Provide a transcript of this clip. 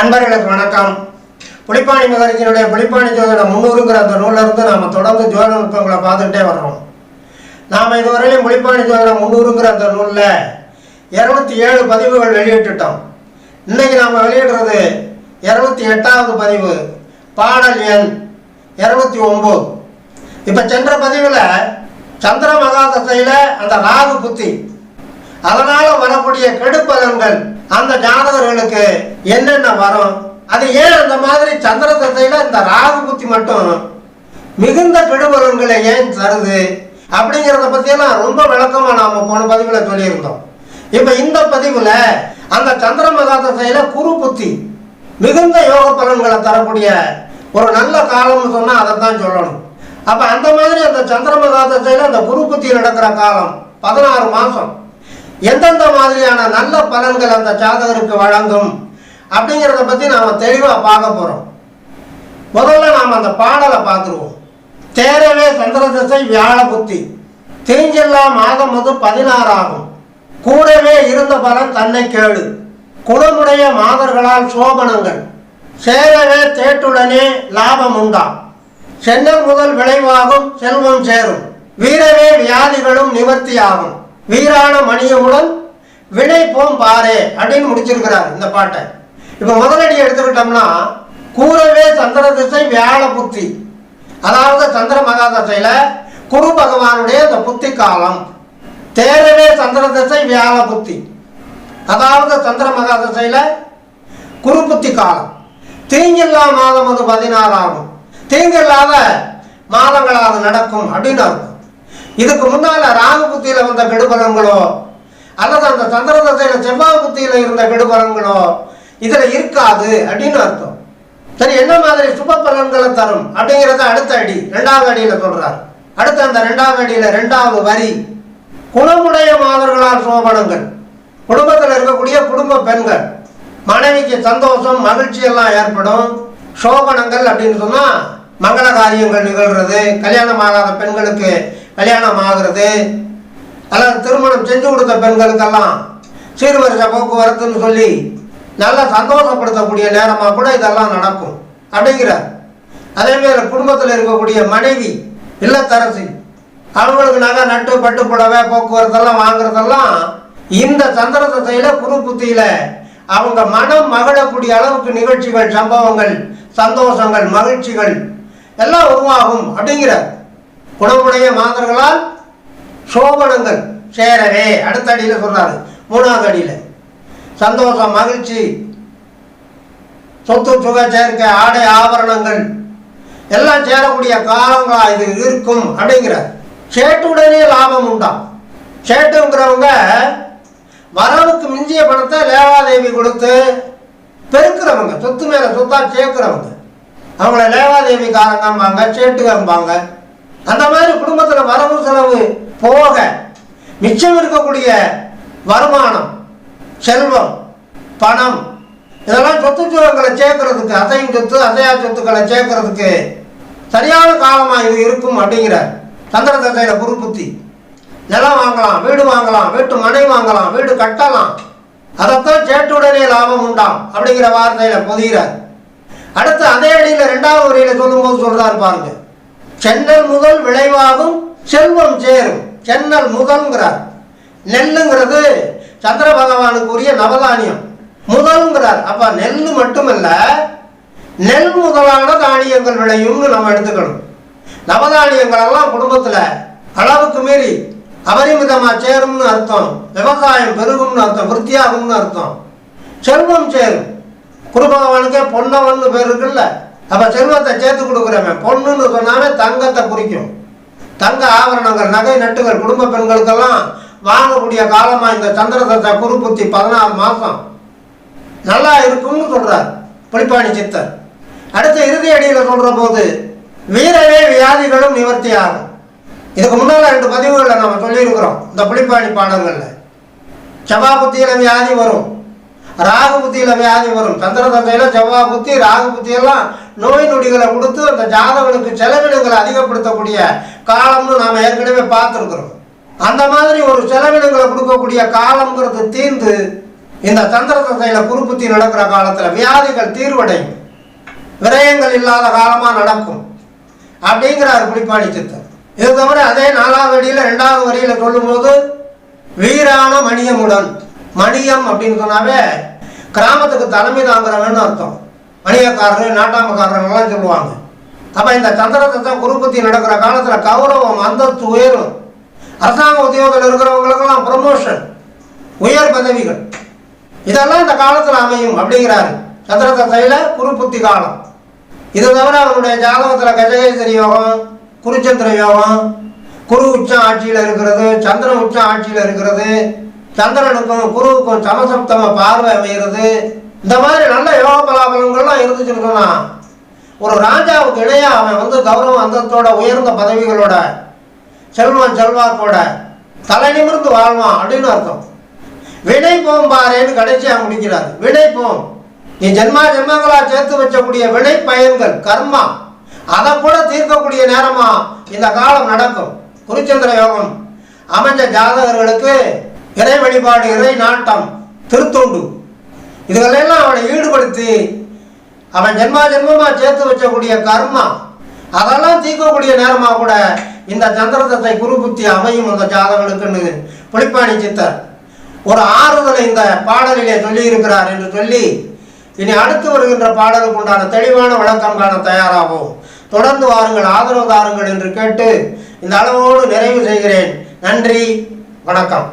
அன்பர்களுக்கு வணக்கம். புளிப்பாணி மகரிஜினுடைய புளிப்பாணி ஜோதிட முன்னூறுங்கிற அந்த நூலில் இருந்து நாம் தொடர்ந்து ஜோதிட நுட்பங்களை பார்த்துட்டே வர்றோம். நாம் இதுவரையிலும் புளிப்பாணி ஜோதிட முன்னூறுங்கிற அந்த நூலில் இரநூத்தி ஏழு பதிவுகள் வெளியிட்டுட்டோம். இன்னைக்கு நாம் வெளியிடுறது இரநூத்தி எட்டாவது பதிவு பாடல் எண் இரநூத்தி ஒம்பது இப்போ சென்ற பதிவில் சந்திர மகாதசையில் அந்த ராகு புத்தி அதனால வரக்கூடிய கெடுப்பலன்கள் அந்த ஜாதகர்களுக்கு என்னென்ன வரும்? அது ஏன் அந்த மாதிரி சந்திர தசையில இந்த ராகு புத்தி மட்டும் மிகுந்த கெடுபலன்களை ஏன் தருது? அப்படிங்கிறத பற்றியெல்லாம் ரொம்ப விளக்கமாக நாம் போன பதிவில் சொல்லியிருந்தோம். இப்போ இந்த பதிவில் அந்த சந்திர மகாதசையில குரு புத்தி மிகுந்த யோக பலன்களை தரக்கூடிய ஒரு நல்ல காலம்னு சொன்னால் அதை தான் சொல்லணும். அப்போ அந்த மாதிரி அந்த சந்திர மகாதசையில் அந்த குரு புத்தி நடக்கிற காலம் பதினாறு மாதம் எந்தெந்த மாதிரியான நல்ல பலன்கள் அந்த ஜாதகருக்கு வழங்கும் அப்படிங்கிறத பற்றி நாம் தெளிவாக பார்க்க போகிறோம் முதல்ல நாம் அந்த பாடலை பார்த்துருவோம். தேரவே சந்திரதிசை வியாழ புத்தி. திரிஞ்செல்லா மாதம் அது பதினாறு ஆகும். கூடவே இருந்த பலன் தன்னை கேடு. குணமுடைய மாதர்களால் சோபனங்கள். சேரவே தேட்டுடனே லாபம் உண்டாம் சென்னல் முதல் விளைவாகும் செல்வம் சேரும். வீரவே வியாதிகளும் நிவர்த்தியாகும். வீரான மணியமுடன் வினை போம் பாரே அப்படின்னு முடிச்சிருக்கிறார் இந்த பாட்டை. இப்போ முதலடி எடுத்துக்கிட்டோம்னா கூறவே சந்திர திசை வியாழ புத்தி. அதாவது சந்திர மகாதசையில் குரு பகவானுடைய அந்த புத்தி காலம். தேரவே சந்திர திசை வியாழ புத்தி. அதாவது சந்திர மகாதசையில் குரு புத்தி காலம். தீங்கில்லா மாதம் அது பதினாறு ஆகும் தீங்கில்லாத மாதங்கள் அது நடக்கும் அப்படின்னு அர்த்தம். இதுக்கு முன்னால ராகு புத்தியில வந்த கெடுபலங்களோ அல்லது அந்த சந்திர செவ்வாய் புத்தியில இருந்த கெடுபலங்களோ இதுல இருக்காது அப்படின்னு அர்த்தம். சரி என்ன மாதிரி சுப பலன்களை தரும் அப்படிங்கிறத அடுத்த அடி ரெண்டாவது அடியில சொல்றார். அடுத்த அந்த ரெண்டாவது அடியில ரெண்டாவது வரி. குணமுடைய மாதர்களால் சோபனங்கள். குடும்பத்தில் இருக்கக்கூடிய குடும்ப பெண்கள் மனைவிக்கு சந்தோஷம் மகிழ்ச்சி எல்லாம் ஏற்படும். சோபனங்கள் அப்படின்னு சொன்னா மங்கள காரியங்கள் நிகழ்றது கல்யாணம் ஆகாத பெண்களுக்கு கல்யாணம் ஆகிறது அல்லது திருமணம் செஞ்சு கொடுத்த பெண்களுக்கெல்லாம் சீர்வரிசை போக்குவரத்துன்னு சொல்லி நல்லா சந்தோஷப்படுத்தக்கூடிய நேரமாக கூட இதெல்லாம் நடக்கும். அப்படிங்கிறார். அதேமாரி குடும்பத்தில் இருக்கக்கூடிய மனைவி இல்லத்தரசி அவங்களுக்கு நகை நட்டு பட்டு புடவை போக்குவரத்தெல்லாம் வாங்குறதெல்லாம் இந்த சந்திர குரு புத்தியில் அவங்க மனம் மகிழக்கூடிய அளவுக்கு நிகழ்ச்சிகள் சம்பவங்கள் சந்தோஷங்கள் மகிழ்ச்சிகள் எல்லாம் உருவாகும் அப்படிங்கிறார். குணமுடைய மாதர்களால் சோபனங்கள் சேரவே. அடுத்த அடியில் சொல்கிறாரு மூணாவது அடியில். சந்தோஷம் மகிழ்ச்சி. சொத்து சுக சேர்க்கை ஆடை ஆபரணங்கள். எல்லாம் சேரக்கூடிய காலங்களா இது இருக்கும் அப்படிங்கிற சேட்டுடனே லாபம் உண்டாம். சேட்டுங்கிறவங்க வரவுக்கு மிஞ்சிய பணத்தை லேவாதேவி கொடுத்து பெருக்கிறவங்க சொத்து மேலே சொத்தாக சேர்க்கிறவங்க. அவங்கள லேவாதேவி காரங்கம்பாங்க சேட்டுகம்பாங்க அந்த மாதிரி குடும்பத்தில் வரவு செலவு போக மிச்சம் இருக்கக்கூடிய வருமானம் செல்வம் பணம் இதெல்லாம் சொத்து சுகங்களை சேர்க்கறதுக்கு அசையும் சொத்து அசையா சொத்துக்களை சேர்க்கறதுக்கு சரியான காலமாக இது இருக்கும் அப்படிங்கிற தந்திர தந்தையில் குறுப்புத்தி நிலம் வாங்கலாம் வீடு வாங்கலாம் வீட்டு மனை வாங்கலாம் வீடு கட்டலாம். அதைத்தான் சேட்டுடனே லாபம் உண்டாம் அப்படிங்கிற வார்த்தையில பொதிகிறார் அடுத்து அதே அடியில் ரெண்டாவது வரியில சொல்லும்போது சொல்றாரு பாருங்க. சென்னல் முதல் விளைவாகும் செல்வம் சேரும். சென்னல் முதல்ங்கிறார். நெல்லுங்கிறது சந்திர பகவானுக்கு உரிய நவதானியம். முதல்ங்கிறார். அப்ப நெல் மட்டுமல்ல நெல் முதலான தானியங்கள் விளையும்னு நம்ம எடுத்துக்கணும். நவதானியங்கள் எல்லாம் குடும்பத்துல அளவுக்கு மீறி அபரிமிதமா சேரும்னு அர்த்தம். விவசாயம் பெருகும்னு அர்த்தம் விருத்தியாகும்னு அர்த்தம். செல்வம் சேரும். குரு பகவானுக்கே பொன்னவன் பேர் இருக்குல்ல. அப்ப செல்வத்தை சேர்த்து கொடுக்குறவன். பொண்ணுன்னு சொன்னாவே தங்கத்தை குறிக்கும். தங்க ஆவரணங்கள் நகை நட்டுகள் குடும்ப பெண்களுக்கெல்லாம் வாங்கக்கூடிய காலமா இந்த சந்திரதத்தை குரு புத்தி பதினாறு மாசம். நல்லா இருக்கும்னு சொல்றார் புளிப்பாணி சித்தர். அடுத்த இறுதி அடியில் சொல்ற போது வீரவே வியாதிகளும் நிவர்த்தி ஆகும் இதுக்கு முன்னால் ரெண்டு பதிவுகளை நம்ம சொல்லியிருக்கிறோம் இந்த புளிப்பாணி பாடல்களில் செவ்வாய் வியாதி வரும். ராகு புத்தியில் வியாதி வரும். சந்திர தந்தையில் செவ்வாய் புத்தி ராகு புத்தியெல்லாம் நோய் நொடிகளை கொடுத்து அந்த ஜாதகனுக்கு செலவினங்களை அதிகப்படுத்தக்கூடிய காலம்னு நாம் ஏற்கனவே பார்த்துருக்குறோம். அந்த மாதிரி ஒரு செலவினங்களை கொடுக்கக்கூடிய காலம்ங்கிறது தீர்ந்து இந்த சந்திர தந்தையில் குறுப்புத்தி நடக்கிற காலத்தில் வியாதிகள் தீர்வடையும். விரயங்கள் இல்லாத காலமாக நடக்கும். அப்படிங்கிறார் புலிப்பாணி சித்தர். இது தவிர அதே நாலாவது அடியில் ரெண்டாவது வரியில் சொல்லும்போது வீரான மணியமுடன் மணியம் அப்படின்னு சொன்னாவே கிராமத்துக்கு தலைமை தாங்குறவன்னு அர்த்தம். மணியக்காரர் நாட்டாமக்காரர்கள்லாம் சொல்லுவாங்க. அப்போ இந்த சந்திரத்தை குருபத்தி நடக்கிற காலத்தில் கௌரவம் அந்தஸ்து உயரும் அரசாங்க உத்தியோகத்தில் இருக்கிறவங்களுக்கெல்லாம் ப்ரமோஷன் உயர் பதவிகள். இதெல்லாம் இந்த காலத்தில் அமையும் அப்படிங்கிறாரு. சந்திரதத்தையில் குருபுத்தி காலம். இது தவிர அவருடைய ஜாதகத்தில் கஜகேசரி யோகம் குருச்சந்திர யோகம் குரு உச்சம் ஆட்சியில் இருக்கிறது சந்திரன் உச்சம் ஆட்சியில் இருக்கிறது சந்திரனுக்கும் குருவுக்கும் சமசப்தம பார்வை அமைகிறது. இந்த மாதிரி நல்ல யோக பலாபலங்கள்லாம் இருந்துச்சுன்னு ஒரு ராஜாவுக்கு இணையா அவன் வந்து கௌரவ அந்தத்தோட உயர்ந்த பதவிகளோட செல்வன் செல்வாக்கோட தலை நிமிர்ந்து வாழ்வான் அப்படின்னு அர்த்தம். வினை போம் பாரேன்னு கடைசியாக முடிக்கிறார். வினை போம். நீ ஜென்மா ஜென்மங்களா சேர்த்து வச்சக்கூடிய வினை பயன்கள் கர்மா அதை கூட தீர்க்கக்கூடிய நேரமா இந்த காலம் நடக்கும். குருச்சந்திர யோகம் அமைஞ்ச ஜாதகர்களுக்கு இறை வழிபாடு இறை நாட்டம் திருத்தொண்டு. இதுகளெல்லாம் அவனை ஈடுபடுத்தி அவன் ஜென்மா ஜென்மமாக சேர்த்து வச்சக்கூடிய கர்மா. அதெல்லாம் தீர்க்கக்கூடிய நேரமாக கூட இந்த சந்திரதத்தை குருபுத்தி அமையும் அந்த ஜாதகனுக்குன்னு புளிப்பாணி சித்தர் ஒரு ஆறுதலை இந்த பாடலிலே சொல்லியிருக்கிறார் என்று சொல்லி இனி அடுத்து வருகின்ற பாடலுக்கு உண்டான தெளிவான விளக்கம் காண தயாராகும் தொடர்ந்து வாருங்கள் ஆதரவு தாருங்கள் என்று கேட்டு இந்த அளவோடு நிறைவு செய்கிறேன். நன்றி வணக்கம்.